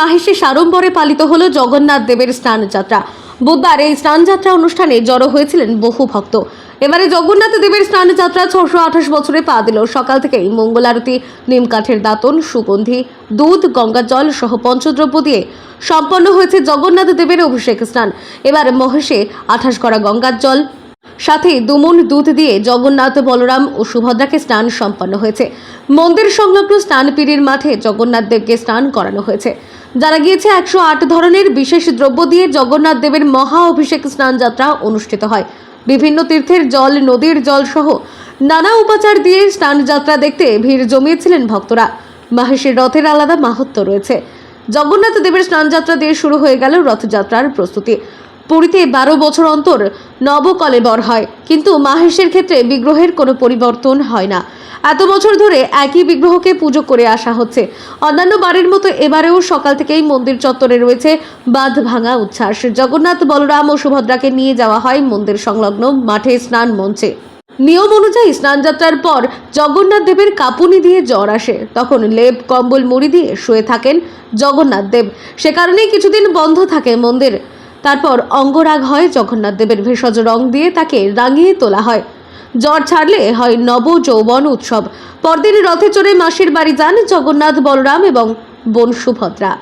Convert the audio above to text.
মাহেশে সাড়ম্বরে পালিত হল জগন্নাথ দেবের স্নানযাত্রা। বুধবার এই স্নানযাত্রা অনুষ্ঠানে জড়ো হয়েছিলেন বহু ভক্ত। এবারে জগন্নাথ দেবের স্নানযাত্রা ছশো আঠাশ বছরে পা দিল। সকাল থেকেই মঙ্গল আরতি নিমকাঠের দাতন, সুগন্ধি, দুধ, গঙ্গা জল সহ পঞ্চদ্রব্য দিয়ে সম্পন্ন হয়েছে জগন্নাথ দেবের অভিষেক স্নান। এবার মহেশে আঠাশ করা গঙ্গার জল, সাথে দুমন দুধ দিয়ে জগন্নাথ বলরাম ও সুভদ্রাকে স্নান সম্পন্ন হয়েছে। মন্দির সংলগ্ন স্নানপিড়ির মাঠে জগন্নাথ দেবকে স্নান করানো হয়েছে। যারা গিয়েছে, একশো আট ধরনের বিশেষ দ্রব্য দিয়ে জগন্নাথ দেবের মহা অভিষেক স্নান যাত্রা অনুষ্ঠিত হয়। বিভিন্ন তীর্থের জল, নদীর জল সহ নানা উপাচার দিয়ে স্নান যাত্রা দেখতে ভিড় জমিয়েছিলেন ভক্তরা। মাহেশের রথের আলাদা মাহাত্ম রয়েছে। জগন্নাথ দেবের স্নানযাত্রা দিয়ে শুরু হয়ে গেল রথযাত্রার প্রস্তুতি। পুরীতে বারো বছর অন্তর নবকলেবর হয়। কিন্তু মাহেশের ক্ষেত্রে বিগ্রহের কোনো পরিবর্তন হয় না। এত বছর ধরে একই বিগ্রহকে পুজো করে আসা হচ্ছে। অন্যান্য বাড়ির মতো এবারেও সকাল থেকেই মন্দির চত্বরে রয়েছে বাঁধ ভাঙা উচ্ছ্বাস। জগন্নাথ, বলরাম ও সুভদ্রাকে নিয়ে যাওয়া হয় মন্দির সংলগ্ন মাঠে স্নান মঞ্চে। নিয়ম অনুযায়ী স্নানযাত্রার পর জগন্নাথ দেবের কাপুনি দিয়ে জ্বর আসে। তখন লেপ, কম্বল, মুড়ি দিয়ে শুয়ে থাকেন জগন্নাথ দেব। সে কারণেই কিছুদিন বন্ধ থাকে মন্দির। তারপর অঙ্গরাগ হয় জগন্নাথ দেবের ভেষজ রং দিয়ে তাকে রাঙিয়ে তোলা হয়। জ্বর ছাড়লে হয় নব যৌবন উৎসব। পরদিন রথে চড়ে মাসির বাড়ি যান জগন্নাথ, বলরাম এবং বোন সুভদ্রা